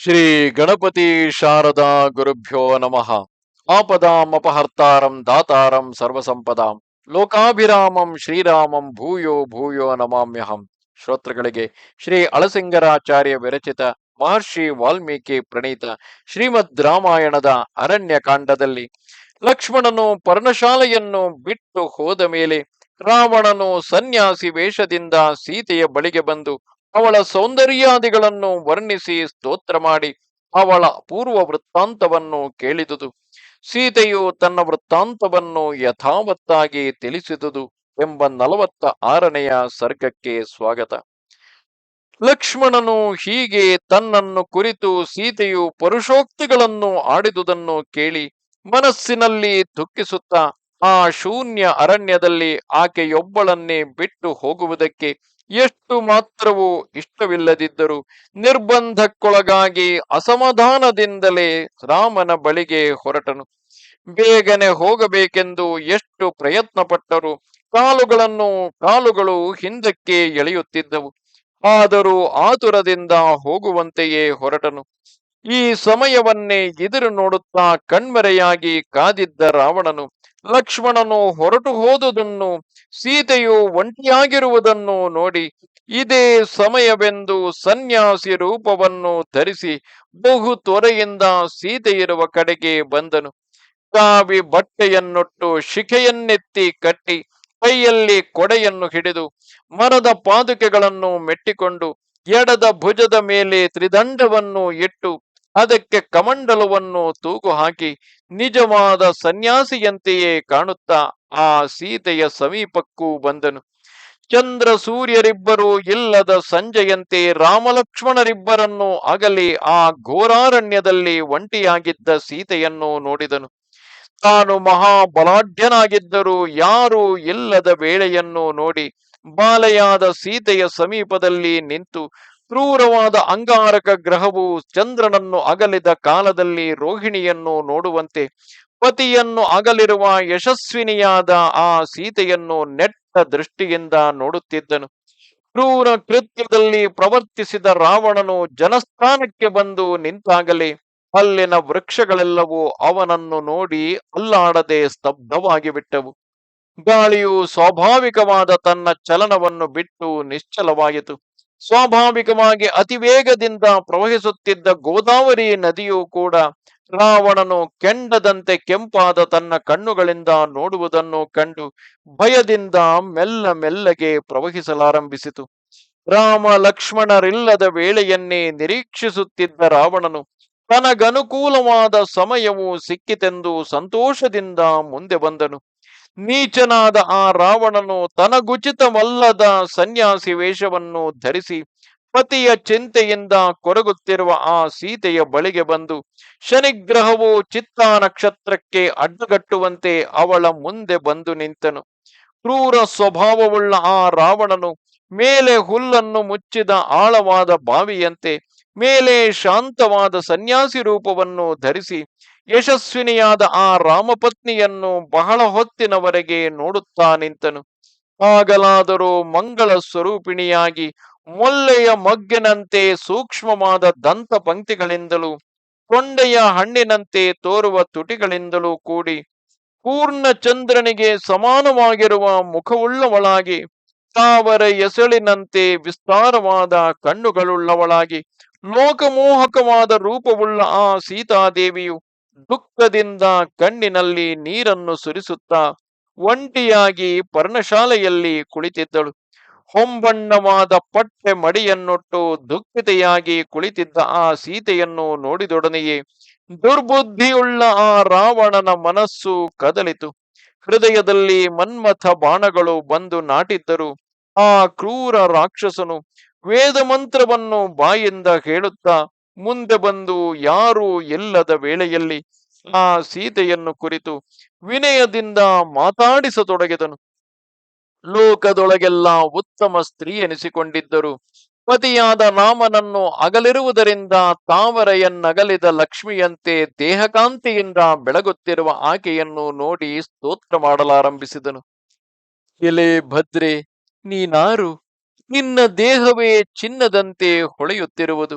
ಶ್ರೀ ಗಣಪತಿ ಶಾರದಾ ಗುರುಭ್ಯೋ ನಮಃ. ಆಪದಾಂ ಅಪಹರ್ತಾರಂ ದಾತಾರಂ ಸರ್ವಸಂಪದಾಂ. ಲೋಕಾಭಿರಾಮಂ ಶ್ರೀರಾಮಂ ಭೂಯೋ ಭೂಯೋ ನಮಾಮ್ಯಹಂ. ಶ್ರೋತೃಗಳಿಗೆ ಶ್ರೀ ಅಳಸಿಂಗರಾಚಾರ್ಯ ವಿರಚಿತ ಮಹರ್ಷಿ ವಾಲ್ಮೀಕಿ ಪ್ರಣೀತ ಶ್ರೀಮದ್ ರಾಮಾಯಣದ ಅರಣ್ಯ ಕಾಂಡದಲ್ಲಿ ಲಕ್ಷ್ಮಣನು ಪರ್ಣಶಾಲೆಯನ್ನು ಬಿಟ್ಟು ಹೋದ ಮೇಲೆ ರಾವಣನು ಸನ್ಯಾಸಿ ವೇಷದಿಂದ ಸೀತೆಯ ಬಳಿಗೆ ಬಂದು ಅವಳ ಸೌಂದರ್ಯಾದಿಗಳನ್ನು ವರ್ಣಿಸಿ ಸ್ತೋತ್ರ ಮಾಡಿ ಅವಳ ಪೂರ್ವ ವೃತ್ತಾಂತವನ್ನು ಕೇಳಿದುದು. ಸೀತೆಯು ತನ್ನ ವೃತ್ತಾಂತವನ್ನು ಯಥಾವತ್ತಾಗಿ ತಿಳಿಸಿದುದು ಎಂಬ ನಲವತ್ತ ಆರನೆಯ ಸರ್ಗಕ್ಕೆ ಸ್ವಾಗತ. ಲಕ್ಷ್ಮಣನು ಹೀಗೆ ತನ್ನನ್ನು ಕುರಿತು ಸೀತೆಯು ಪರುಷೋಕ್ತಿಗಳನ್ನು ಆಡಿದುದನ್ನು ಕೇಳಿ ಮನಸ್ಸಿನಲ್ಲಿ ದುಃಖಿಸುತ್ತಾ ಆ ಶೂನ್ಯ ಅರಣ್ಯದಲ್ಲಿ ಆಕೆಯೊಬ್ಬಳನ್ನೇ ಬಿಟ್ಟು ಹೋಗುವುದಕ್ಕೆ ಎಷ್ಟು ಮಾತ್ರವೂ ಇಷ್ಟವಿಲ್ಲದಿದ್ದರೂ ನಿರ್ಬಂಧಕ್ಕೊಳಗಾಗಿ ಅಸಮಾಧಾನದಿಂದಲೇ ರಾಮನ ಬಳಿಗೆ ಹೊರಟನು. ಬೇಗನೆ ಹೋಗಬೇಕೆಂದು ಎಷ್ಟು ಪ್ರಯತ್ನ ಪಟ್ಟರು ಕಾಲುಗಳನ್ನು, ಕಾಲುಗಳು ಹಿಂದಕ್ಕೆ ಎಳೆಯುತ್ತಿದ್ದವು. ಆದರೂ ಆತುರದಿಂದ ಹೋಗುವಂತೆಯೇ ಹೊರಟನು. ಈ ಸಮಯವನ್ನೇ ಎದುರು ನೋಡುತ್ತಾ ಕಣ್ಮರೆಯಾಗಿ ಕಾದಿದ್ದ ರಾವಣನು ಲಕ್ಷ್ಮಣನು ಹೊರಟು ಹೋದುದನ್ನು, ಸೀತೆಯು ಒಂಟಿಯಾಗಿರುವುದನ್ನು ನೋಡಿ ಇದೇ ಸಮಯವೆಂದು ಸನ್ಯಾಸಿ ರೂಪವನ್ನು ಧರಿಸಿ ಬಹು ತೊರೆಯಿಂದ ಸೀತೆ ಇರುವ ಕಡೆಗೆ ಬಂದನು. ಕಾವಿ ಬಟ್ಟೆಯನ್ನೊಟ್ಟು ಶಿಖೆಯನ್ನೆತ್ತಿ ಕಟ್ಟಿ ಕೈಯಲ್ಲಿ ಕೊಡೆಯನ್ನು ಹಿಡಿದು ಮರದ ಪಾದುಕೆಗಳನ್ನು ಮೆಟ್ಟಿಕೊಂಡು ಎಡದ ಭುಜದ ಮೇಲೆ ತ್ರಿದಂಡವನ್ನು ಇಟ್ಟು ಅದಕ್ಕೆ ಕಮಂಡಲವನ್ನು ತೂಗು ಹಾಕಿ ನಿಜವಾದ ಸನ್ಯಾಸಿಯಂತೆಯೇ ಕಾಣುತ್ತಾ ಆ ಸೀತೆಯ ಸಮೀಪಕ್ಕೂ ಬಂದನು. ಚಂದ್ರ ಸೂರ್ಯರಿಬ್ಬರು ಇಲ್ಲದ ಸಂಜೆಯಂತೆ ರಾಮಲಕ್ಷ್ಮಣರಿಬ್ಬರನ್ನು ಅಗಲಿ ಆ ಘೋರಾರಣ್ಯದಲ್ಲಿ ಒಂಟಿಯಾಗಿದ್ದ ಸೀತೆಯನ್ನು ನೋಡಿದನು. ತಾನು ಮಹಾಬಲಾಢ್ಯನಾಗಿದ್ದರೂ ಯಾರೂ ಇಲ್ಲದ ವೇಳೆಯನ್ನು ನೋಡಿ ಬಾಲೆಯಾದ ಸೀತೆಯ ಸಮೀಪದಲ್ಲಿ ನಿಂತು ಕ್ರೂರವಾದ ಅಂಗಾರಕ ಗ್ರಹವು ಚಂದ್ರನನ್ನು ಅಗಲಿದ ಕಾಲದಲ್ಲಿ ರೋಹಿಣಿಯನ್ನು ನೋಡುವಂತೆ ಪತಿಯನ್ನು ಅಗಲಿರುವ ಯಶಸ್ವಿನಿಯಾದ ಆ ಸೀತೆಯನ್ನು ನೆಟ್ಟ ದೃಷ್ಟಿಯಿಂದ ನೋಡುತ್ತಿದ್ದನು. ಕ್ರೂರ ಕೃತ್ಯದಲ್ಲಿ ಪ್ರವರ್ತಿಸಿದ ರಾವಣನು ಜನಸ್ಥಾನಕ್ಕೆ ಬಂದು ನಿಂತಾಗಲಿ ಅಲ್ಲಿನ ವೃಕ್ಷಗಳೆಲ್ಲವೂ ಅವನನ್ನು ನೋಡಿ ಅಲ್ಲಾಡದೆ ಸ್ತಬ್ಧವಾಗಿ ಬಿಟ್ಟವು. ಗಾಳಿಯು ಸ್ವಾಭಾವಿಕವಾದ ತನ್ನ ಚಲನವನ್ನು ಬಿಟ್ಟು ನಿಶ್ಚಲವಾಯಿತು. ಸ್ವಾಭಾವಿಕವಾಗಿ ಅತಿವೇಗದಿಂದ ಪ್ರವಹಿಸುತ್ತಿದ್ದ ಗೋದಾವರಿ ನದಿಯೂ ಕೂಡ ರಾವಣನು ಕೆಂಡದಂತೆ ಕೆಂಪಾದ ತನ್ನ ಕಣ್ಣುಗಳಿಂದ ನೋಡುವುದನ್ನು ಕಂಡು ಭಯದಿಂದ ಮೆಲ್ಲ ಮೆಲ್ಲಗೆ ಪ್ರವಹಿಸಲಾರಂಭಿಸಿತು. ರಾಮ ಲಕ್ಷ್ಮಣರಿಲ್ಲದ ವೇಳೆಯನ್ನೇ ನಿರೀಕ್ಷಿಸುತ್ತಿದ್ದ ರಾವಣನು ತನಗನುಕೂಲವಾದ ಸಮಯವು ಸಿಕ್ಕಿತೆಂದು ಸಂತೋಷದಿಂದ ಮುಂದೆ ಬಂದನು. ನೀಚನಾದ ಆ ರಾವಣನು ತನಗುಚಿತವಲ್ಲದ ಸನ್ಯಾಸಿ ವೇಷವನ್ನು ಧರಿಸಿ ಪತಿಯ ಚಿಂತೆಯಿಂದ ಕೊರಗುತ್ತಿರುವ ಆ ಸೀತೆಯ ಬಳಿಗೆ ಬಂದು, ಶನಿಗ್ರಹವು ಚಿತ್ತ ನಕ್ಷತ್ರಕ್ಕೆ ಅಡ್ಡಗಟ್ಟುವಂತೆ ಅವಳ ಮುಂದೆ ಬಂದು ನಿಂತನು. ಕ್ರೂರ ಸ್ವಭಾವವುಳ್ಳ ಆ ರಾವಣನು ಮೇಲೆ ಹುಲ್ಲನ್ನು ಮುಚ್ಚಿದ ಆಳವಾದ ಬಾವಿಯಂತೆ ಮೇಲೆ ಶಾಂತವಾದ ಸನ್ಯಾಸಿ ರೂಪವನ್ನು ಧರಿಸಿ ಯಶಸ್ವಿನಿಯಾದ ಆ ರಾಮಪತ್ನಿಯನ್ನು ಬಹಳ ಹೊತ್ತಿನವರೆಗೆ ನೋಡುತ್ತಾ ನಿಂತನು. ಆಗಲಾದರೂ ಮಂಗಳ ಸ್ವರೂಪಿಣಿಯಾಗಿ ಮೊಲ್ಲೆಯ ಮಗ್ಗಿನಂತೆ ಸೂಕ್ಷ್ಮವಾದ ದಂತ ಪಂಕ್ತಿಗಳಿಂದಲೂ ಕೊಂಡೆಯ ಹಣ್ಣಿನಂತೆ ತೋರುವ ತುಟಿಗಳಿಂದಲೂ ಕೂಡಿ ಪೂರ್ಣ ಚಂದ್ರನಿಗೆ ಸಮಾನವಾಗಿರುವ ಮುಖವುಳ್ಳವಳಾಗಿ, ತಾವರ ಎಸಳಿನಂತೆ ವಿಸ್ತಾರವಾದ ಕಣ್ಣುಗಳುಳ್ಳವಳಾಗಿ ಲೋಕಮೋಹಕವಾದ ರೂಪವುಳ್ಳ ಆ ಸೀತಾದೇವಿಯು ದುಃಖದಿಂದ ಕಣ್ಣಿನಲ್ಲಿ ನೀರನ್ನು ಸುರಿಸುತ್ತಾ ಒಂಟಿಯಾಗಿ ಪರ್ಣಶಾಲೆಯಲ್ಲಿ ಕುಳಿತಿದ್ದಳು. ಹೊಂಬಣ್ಣವಾದ ಪಟ್ಟೆ ಮಡಿಯನ್ನೊಟ್ಟು ದುಃಖಿತೆಯಾಗಿ ಕುಳಿತಿದ್ದ ಆ ಸೀತೆಯನ್ನು ನೋಡಿದೊಡನೆಯೇ ದುರ್ಬುದ್ಧಿಯುಳ್ಳ ಆ ರಾವಣನ ಮನಸ್ಸು ಕದಲಿತು. ಹೃದಯದಲ್ಲಿ ಮನ್ಮಥ ಬಾಣಗಳು ಬಂದು ನಾಟಿದ್ದರು. ಆ ಕ್ರೂರ ರಾಕ್ಷಸನು ವೇದ ಮಂತ್ರವನ್ನು ಬಾಯಿಂದ ಹೇಳುತ್ತಾ ಮುಂದೆ ಬಂದು ಯಾರು ಎಲ್ಲದ ವೇಳೆಯಲ್ಲಿ ಆ ಸೀತೆಯನ್ನು ಕುರಿತು ವಿನಯದಿಂದ ಮಾತಾಡಿಸತೊಡಗಿದನು. ಲೋಕದೊಳಗೆಲ್ಲ ಉತ್ತಮ ಸ್ತ್ರೀ ಎನಿಸಿಕೊಂಡಿದ್ದರು. ಪತಿಯಾದ ರಾಮನನ್ನು ಅಗಲಿರುವುದರಿಂದ ತಾವರೆಯನ್ನಗಲಿದ ಲಕ್ಷ್ಮಿಯಂತೆ ದೇಹಕಾಂತಿಯಿಂದ ಬೆಳಗುತ್ತಿರುವ ಆಕೆಯನ್ನು ನೋಡಿ ಸ್ತೋತ್ರ ಮಾಡಲಾರಂಭಿಸಿದನು. ಎಲೆ ಭದ್ರೆ, ನೀನಾರು ನಿನ್ನ ದೇಹವೇ ಚಿನ್ನದಂತೆ ಹೊಳೆಯುತ್ತಿರುವುದು.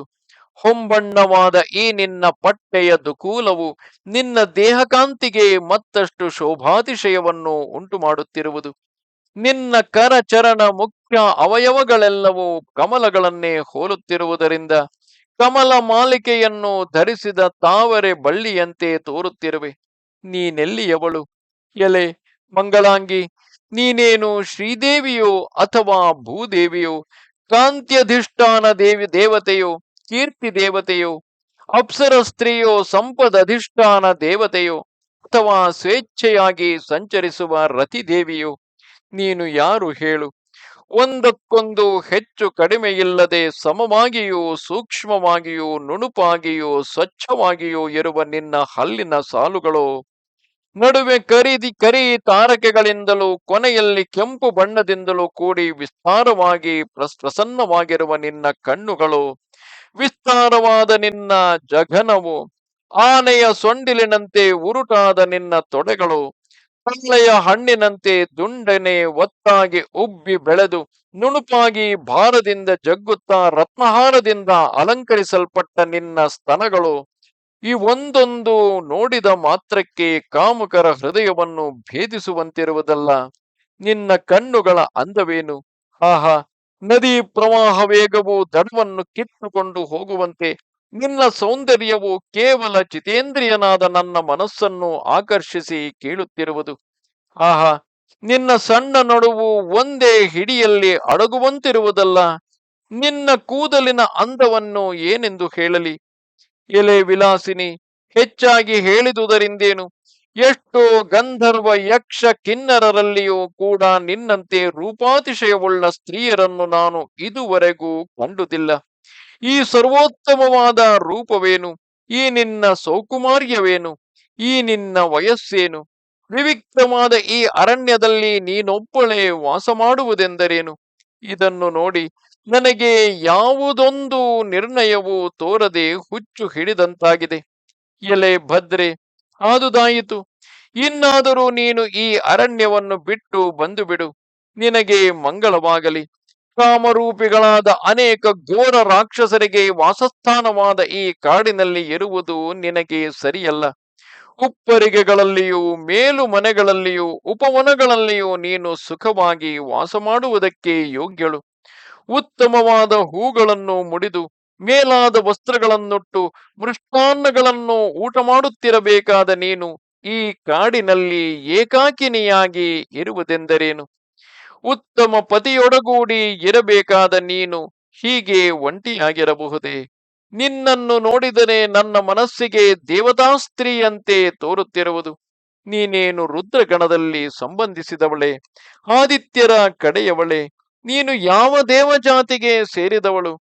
ಹೊಂಬಣ್ಣವಾದ ಈ ನಿನ್ನ ಪಟ್ಟೆಯ ದುಕೂಲವು ನಿನ್ನ ದೇಹಕಾಂತಿಗೆ ಮತ್ತಷ್ಟು ಶೋಭಾತಿಶಯವನ್ನು ಉಂಟು ಮಾಡುತ್ತಿರುವುದು ನಿನ್ನ ಕರಚರಣ ಮುಖ್ಯ ಅವಯವಗಳೆಲ್ಲವೂ ಕಮಲಗಳನ್ನೇ ಹೋಲುತ್ತಿರುವುದರಿಂದ ಕಮಲ ಮಾಲಿಕೆಯನ್ನು ಧರಿಸಿದ ತಾವರೆ ಬಳ್ಳಿಯಂತೆ ತೋರುತ್ತಿರುವೆ. ನೀನೆಲ್ಲಿಯವಳು? ಎಲೆ, ಮಂಗಳಾಂಗಿ ನೀನೇನು ಶ್ರೀದೇವಿಯೋ ಅಥವಾ ಭೂದೇವಿಯೋ, ಕಾಂತ್ಯಧಿಷ್ಠಾನ ದೇವಿ ದೇವತೆಯೋ, ಕೀರ್ತಿ ದೇವತೆಯೋ ಅಪ್ಸರ ಸ್ತ್ರೀಯೋ ಸಂಪದಧಿಷ್ಠಾನ ದೇವತೆಯೋ, ಅಥವಾ ಸ್ವೇಚ್ಛೆಯಾಗಿ ಸಂಚರಿಸುವ ರತಿದೇವಿಯೋ, ನೀನು ಯಾರು ಹೇಳು? ಒಂದಕ್ಕೊಂದು ಹೆಚ್ಚು ಕಡಿಮೆಯಿಲ್ಲದೆ ಸಮವಾಗಿಯೂ, ಸೂಕ್ಷ್ಮವಾಗಿಯೂ, ನುಣುಪಾಗಿಯೂ, ಸ್ವಚ್ಛವಾಗಿಯೂ ಇರುವ ನಿನ್ನ ಹಲ್ಲಿನ ಸಾಲುಗಳು ನಡುವೆ ಕರಿದಿ ಕರಿ ತಾರಕೆಗಳಿಂದಲೂ ಕೊನೆಯಲ್ಲಿ ಕೆಂಪು ಬಣ್ಣದಿಂದಲೂ ಕೂಡಿ ವಿಸ್ತಾರವಾಗಿ ಪ್ರಸನ್ನವಾಗಿರುವ ನಿನ್ನ ಕಣ್ಣುಗಳು, ವಿಸ್ತಾರವಾದ ನಿನ್ನ ಜಘನವು, ಆನೆಯ ಸೊಂಡಿಲಿನಂತೆ ಉರುಟಾದ ನಿನ್ನ ತೊಡೆಗಳು ತಲ್ಲೆಯ ಹಣ್ಣಿನಂತೆ ದುಂಡನೆ ಒತ್ತಾಗಿ ಉಬ್ಬಿ ಬೆಳೆದು ನುಣುಪಾಗಿ ಭಾರದಿಂದ ಜಗ್ಗುತ್ತಾ ರತ್ನಹಾರದಿಂದ ಅಲಂಕರಿಸಲ್ಪಟ್ಟ ನಿನ್ನ ಸ್ತನಗಳು ಈ ಒಂದೊಂದು ನೋಡಿದ ಮಾತ್ರಕ್ಕೆ ಕಾಮುಕರ ಹೃದಯವನ್ನು ಭೇದಿಸುವಂತಿರುವುದಲ್ಲ. ನಿನ್ನ ಕಣ್ಣುಗಳ ಅಂದವೇನು? ಆಹಾ, ನದಿ ಪ್ರವಾಹ ವೇಗವು ದಡವನ್ನು ಕಿತ್ತುಕೊಂಡು ಹೋಗುವಂತೆ ನಿನ್ನ ಸೌಂದರ್ಯವು ಕೇವಲ ಚಿತೇಂದ್ರಿಯನಾದ ನನ್ನ ಮನಸ್ಸನ್ನು ಆಕರ್ಷಿಸಿ ಕೇಳುತ್ತಿರುವುದು. ಆಹಾ, ನಿನ್ನ ಸಣ್ಣ ನಡುವು ಒಂದೇ ಹಿಡಿಯಲ್ಲಿ ಅಡಗುವಂತಿರುವುದಲ್ಲ. ನಿನ್ನ ಕೂದಲಿನ ಅಂದವನ್ನು ಏನೆಂದು ಹೇಳಲಿ? ಎಲೆ ವಿಲಾಸಿನಿ, ಹೆಚ್ಚಾಗಿ ಹೇಳಿದುದರಿಂದೇನು? ಎಷ್ಟೋ ಗಂಧರ್ವ ಯಕ್ಷ ಕಿನ್ನರರಲ್ಲಿಯೂ ಕೂಡ ನಿನ್ನಂತೆ ರೂಪಾತಿಶಯವುಳ್ಳ ಸ್ತ್ರೀಯರನ್ನು ನಾನು ಇದುವರೆಗೂ ಕಂಡುದಿಲ್ಲ. ಈ ಸರ್ವೋತ್ತಮವಾದ ರೂಪವೇನು? ಈ ನಿನ್ನ ಸೌಕುಮಾರ್ಯವೇನು? ಈ ನಿನ್ನ ವಯಸ್ಸೇನು? ವಿವಿಕ್ತವಾದ ಈ ಅರಣ್ಯದಲ್ಲಿ ನೀನೊಬ್ಬಳೇ ವಾಸ ಮಾಡುವುದೆಂದರೇನು ಇದನ್ನು ನೋಡಿ ನನಗೆ ಯಾವುದೊಂದು ನಿರ್ಣಯವು ತೋರದೆ ಹುಚ್ಚು ಹಿಡಿದಂತಾಗಿದೆ. ಎಲೆ ಭದ್ರೆ, ಆದುದಾಯಿತು. ಇನ್ನಾದರೂ ನೀನು ಈ ಅರಣ್ಯವನ್ನು ಬಿಟ್ಟು ಬಂದು ಬಿಡು ನಿನಗೆ ಮಂಗಳವಾಗಲಿ. ಕಾಮರೂಪಿಗಳಾದ ಅನೇಕ ಘೋರ ರಾಕ್ಷಸರಿಗೆ ವಾಸಸ್ಥಾನವಾದ ಈ ಕಾಡಿನಲ್ಲಿ ಇರುವುದು ನಿನಗೆ ಸರಿಯಲ್ಲ. ಉಪ್ಪರಿಗೆಗಳಲ್ಲಿಯೂ ಮೇಲು ಮನೆಗಳಲ್ಲಿಯೂ, ಉಪವನಗಳಲ್ಲಿಯೂ ನೀನು ಸುಖವಾಗಿ ವಾಸ ಮಾಡುವುದಕ್ಕೆ ಯೋಗ್ಯಳು. ಉತ್ತಮವಾದ ಹೂಗಳನ್ನು ಮುಡಿದು, ಮೇಲಾದ ವಸ್ತ್ರಗಳನ್ನುಟ್ಟು, ಮೃಷ್ಟಾನ್ನಗಳನ್ನು ಊಟ ಮಾಡುತ್ತಿರಬೇಕಾದ ನೀನು ಈ ಕಾಡಿನಲ್ಲಿ ಏಕಾಕಿನಿಯಾಗಿ ಇರುವುದೆಂದರೇನು? ಉತ್ತಮ ಪತಿಯೊಡಗೂಡಿ ಇರಬೇಕಾದ ನೀನು ಹೀಗೆ ಒಂಟಿಯಾಗಿರಬಹುದೇ? ನಿನ್ನನ್ನು ನೋಡಿದರೆ ನನ್ನ ಮನಸ್ಸಿಗೆ ದೇವತಾಸ್ತ್ರೀಯಂತೆ ತೋರುತ್ತಿರುವುದು. ನೀನೇನು ರುದ್ರಗಣದಲ್ಲಿ ಸಂಬಂಧಿಸಿದವಳೆ, ಆದಿತ್ಯರ ಕಡೆಯವಳೆ, ನೀನು ಯಾವ ದೇವಜಾತಿಗೆ ಸೇರಿದವಳು?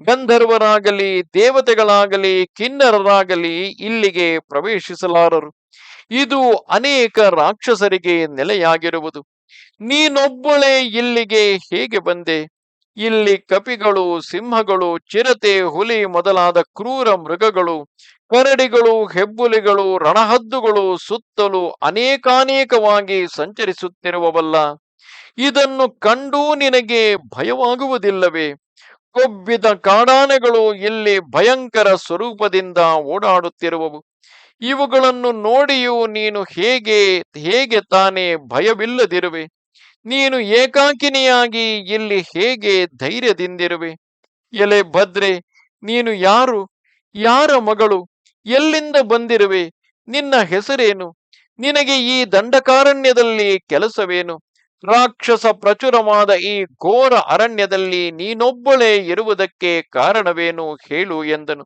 ಗಂಧರ್ವರಾಗಲಿ, ದೇವತೆಗಳಾಗಲಿ, ಕಿನ್ನರರಾಗಲಿ ಇಲ್ಲಿಗೆ ಪ್ರವೇಶಿಸಲಾರರು. ಇದು ಅನೇಕ ರಾಕ್ಷಸರಿಗೆ ನೆಲೆಯಾಗಿರುವುದು. ನೀನೊಬ್ಬಳೇ ಇಲ್ಲಿಗೆ ಹೇಗೆ ಬಂದೆ? ಇಲ್ಲಿ ಕಪಿಗಳು, ಸಿಂಹಗಳು, ಚಿರತೆ, ಹುಲಿ ಮೊದಲಾದ ಕ್ರೂರ ಮೃಗಗಳು, ಕರಡಿಗಳು, ಹೆಬ್ಬುಲಿಗಳು, ರಣಹದ್ದುಗಳು ಸುತ್ತಲೂ ಅನೇಕಾನೇಕವಾಗಿ ಸಂಚರಿಸುತ್ತಿರುವವಲ್ಲ. ಇದನ್ನು ಕಂಡೂ ನಿನಗೆ ಭಯವಾಗುವುದಿಲ್ಲವೇ? ಕೊಬ್ಬಿದ ಕಾಡಾನೆಗಳು ಇಲ್ಲಿ ಭಯಂಕರ ಸ್ವರೂಪದಿಂದ ಓಡಾಡುತ್ತಿರುವವು. ಇವುಗಳನ್ನು ನೋಡಿಯೂ ನೀನು ಹೇಗೆ ಹೇಗೆ ತಾನೇ ಭಯವಿಲ್ಲದಿರುವೆ? ನೀನು ಏಕಾಕಿನಿಯಾಗಿ ಇಲ್ಲಿ ಹೇಗೆ ಧೈರ್ಯದಿಂದಿರುವೆ? ಎಲೆ ಭದ್ರೆ, ನೀನು ಯಾರು? ಯಾರ ಮಗಳು? ಎಲ್ಲಿಂದ ಬಂದಿರುವೆ? ನಿನ್ನ ಹೆಸರೇನು? ನಿನಗೆ ಈ ದಂಡಕಾರಣ್ಯದಲ್ಲಿ ಕೆಲಸವೇನು? ರಾಕ್ಷಸ ಪ್ರಚುರವಾದ ಈ ಘೋರ ಅರಣ್ಯದಲ್ಲಿ ನೀನೊಬ್ಬಳೇ ಇರುವುದಕ್ಕೆ ಕಾರಣವೇನು ಹೇಳು ಎಂದನು.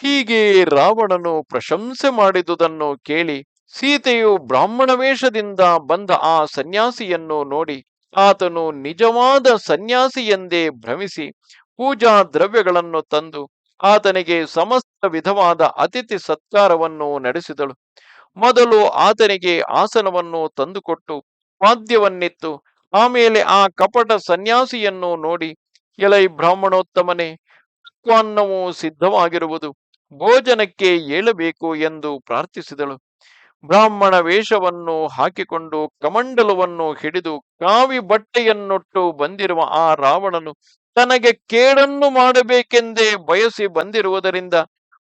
ಹೀಗೆ ರಾವಣನು ಪ್ರಶಂಸೆ ಮಾಡಿದುದನ್ನು ಕೇಳಿ ಸೀತೆಯು ಬ್ರಾಹ್ಮಣ ವೇಷದಿಂದ ಬಂದ ಆ ಸನ್ಯಾಸಿಯನ್ನು ನೋಡಿ ಆತನು ನಿಜವಾದ ಸನ್ಯಾಸಿ ಎಂದೇ ಭ್ರಮಿಸಿ ಪೂಜಾ ದ್ರವ್ಯಗಳನ್ನು ತಂದು ಆತನಿಗೆ ಸಮಸ್ತ ವಿಧವಾದ ಅತಿಥಿ ಸತ್ಕಾರವನ್ನು ನಡೆಸಿದಳು. ಮೊದಲು ಆತನಿಗೆ ಆಸನವನ್ನು ತಂದುಕೊಟ್ಟು ವಾದ್ಯವನ್ನಿತ್ತು. ಆಮೇಲೆ ಆ ಕಪಟ ಸನ್ಯಾಸಿಯನ್ನು ನೋಡಿ, ಎಲೈ ಬ್ರಾಹ್ಮಣೋತ್ತಮನೇ ಪಕ್ವಾನ್ನವು ಸಿದ್ಧವಾಗಿರುವುದು, ಭೋಜನಕ್ಕೆ ಏಳಬೇಕು ಎಂದು ಪ್ರಾರ್ಥಿಸಿದಳು. ಬ್ರಾಹ್ಮಣ ವೇಷವನ್ನು ಹಾಕಿಕೊಂಡು ಕಮಂಡಲವನ್ನು ಹಿಡಿದು ಕಾವಿ ಬಟ್ಟೆಯನ್ನುಟ್ಟು ಬಂದಿರುವ ಆ ರಾವಣನು ತನಗೆ ಕೇಡನ್ನು ಮಾಡಬೇಕೆಂದೇ ಬಯಸಿ ಬಂದಿರುವುದರಿಂದ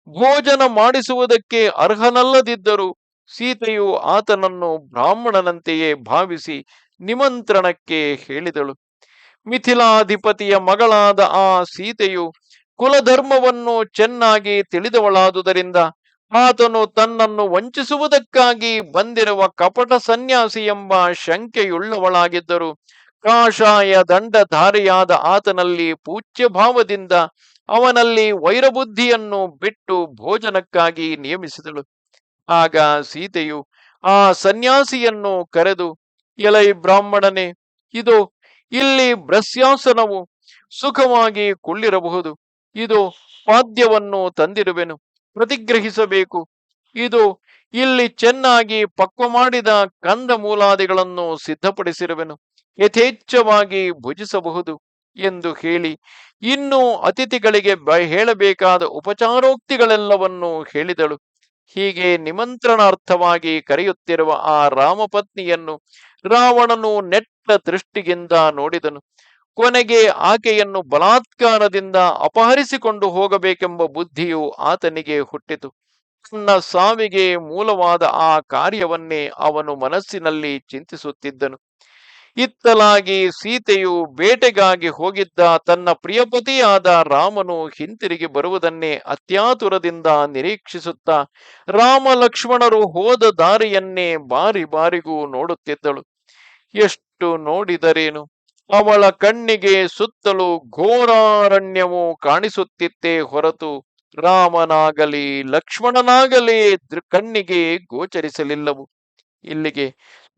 ಭೋಜನ ಮಾಡಿಸುವುದಕ್ಕೆ ಅರ್ಹನಲ್ಲದಿದ್ದರೂ ಸೀತೆಯು ಆತನನ್ನು ಬ್ರಾಹ್ಮಣನಂತೆಯೇ ಭಾವಿಸಿ ನಿಮಂತ್ರಣಕ್ಕೆ ಹೇಳಿದಳು. ಮಿಥಿಲಾಧಿಪತಿಯ ಮಗಳಾದ ಆ ಸೀತೆಯು ಕುಲಧರ್ಮವನ್ನು ಚೆನ್ನಾಗಿ ತಿಳಿದವಳಾದುದರಿಂದ ಆತನು ತನ್ನನ್ನು ವಂಚಿಸುವುದಕ್ಕಾಗಿ ಬಂದಿರುವ ಕಪಟ ಸನ್ಯಾಸಿ ಎಂಬ ಶಂಕೆಯುಳ್ಳವಳಾಗಿದ್ದರು. ಕಾಷಾಯ ದಂಡಧಾರಿಯಾದ ಆತನಲ್ಲಿ ಪೂಜ್ಯ ಭಾವದಿಂದ ಅವನಲ್ಲಿ ವೈರಬುದ್ಧಿಯನ್ನು ಬಿಟ್ಟು ಭೋಜನಕ್ಕಾಗಿ ನಿಯಮಿಸಿದಳು ಆಗ ಸೀತೆಯು ಆ ಸನ್ಯಾಸಿಯನ್ನು ಕರೆದು, ಎಲೈ ಬ್ರಾಹ್ಮಣನೇ, ಇದು ಇಲ್ಲಿ ಬ್ರಸ್ಯಾಸನವು ಸುಖವಾಗಿ ಕುಳ್ಳಿರಬಹುದು. ಇದು ಪಾದ್ಯವನ್ನು ತಂದಿರುವೆನು ಪ್ರತಿಗ್ರಹಿಸಬೇಕು. ಇದು ಇಲ್ಲಿ ಚೆನ್ನಾಗಿ ಪಕ್ವ ಮಾಡಿದ ಕಂದ ಮೂಲಾದಿಗಳನ್ನು ಸಿದ್ಧಪಡಿಸಿರುವೆನು. ಯಥೇಚ್ಛವಾಗಿ ಭುಜಿಸಬಹುದು ಎಂದು ಹೇಳಿ ಇನ್ನು ಅತಿಥಿಗಳಿಗೆ ಹೇಳಬೇಕಾದ ಉಪಚಾರೋಕ್ತಿಗಳೆಲ್ಲವನ್ನು ಹೇಳಿದಳು. ಹೀಗೆ ನಿಮಂತ್ರಣಾರ್ಥವಾಗಿ ಕರೆಯುತ್ತಿರುವ ಆ ರಾಮಪತ್ನಿಯನ್ನು ರಾವಣನು ನೆಟ್ಟ ದೃಷ್ಟಿಯಿಂದ ನೋಡಿದನು. ಕೊನೆಗೆ ಆಕೆಯನ್ನು ಬಲಾತ್ಕಾರದಿಂದ ಅಪಹರಿಸಿಕೊಂಡು ಹೋಗಬೇಕೆಂಬ ಬುದ್ಧಿಯು ಆತನಿಗೆ ಹುಟ್ಟಿತು. ತನ್ನ ಸಾವಿಗೆ ಮೂಲವಾದ ಆ ಕಾರ್ಯವನ್ನೇ ಅವನು ಮನಸ್ಸಿನಲ್ಲಿ ಚಿಂತಿಸುತ್ತಿದ್ದನು. ಇತ್ತಲಾಗಿ ಸೀತೆಯು ಬೇಟೆಗಾಗಿ ಹೋಗಿದ್ದ ತನ್ನ ಪ್ರಿಯಪತಿಯಾದ ರಾಮನು ಹಿಂತಿರುಗಿ ಬರುವುದನ್ನೇ ಅತ್ಯಾತುರದಿಂದ ನಿರೀಕ್ಷಿಸುತ್ತಾ ರಾಮ ಲಕ್ಷ್ಮಣರು ಹೋದ ದಾರಿಯನ್ನೇ ಬಾರಿ ಬಾರಿಗೂ ನೋಡುತ್ತಿದ್ದಳು. ಎಷ್ಟು ನೋಡಿದರೇನು? ಅವಳ ಕಣ್ಣಿಗೆ ಸುತ್ತಲೂ ಘೋರಾರಣ್ಯವು ಕಾಣಿಸುತ್ತಿತ್ತೇ ಹೊರತು ರಾಮನಾಗಲಿ, ಲಕ್ಷ್ಮಣನಾಗಲಿ ಕಣ್ಣಿಗೆ ಗೋಚರಿಸಲಿಲ್ಲವು. ಇಲ್ಲಿಗೆ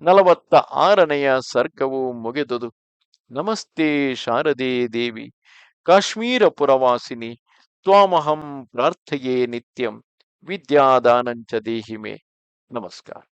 ನಲವತ್ತ ಆರನೆಯ ಸರ್ಗವು ಮುಗಿದುದು. ನಮಸ್ತೆ ಶಾರದೆ ದೇವಿ ಕಾಶ್ಮೀರ ಪುರವಾಸಿನಿ ತ್ವಾಮಹಂ ಪ್ರಾರ್ಥೆಯೇ ನಿತ್ಯಂ, ವಿದ್ಯಾದಾನಂಚ ದೇಹಿಮೆ. ನಮಸ್ಕಾರ.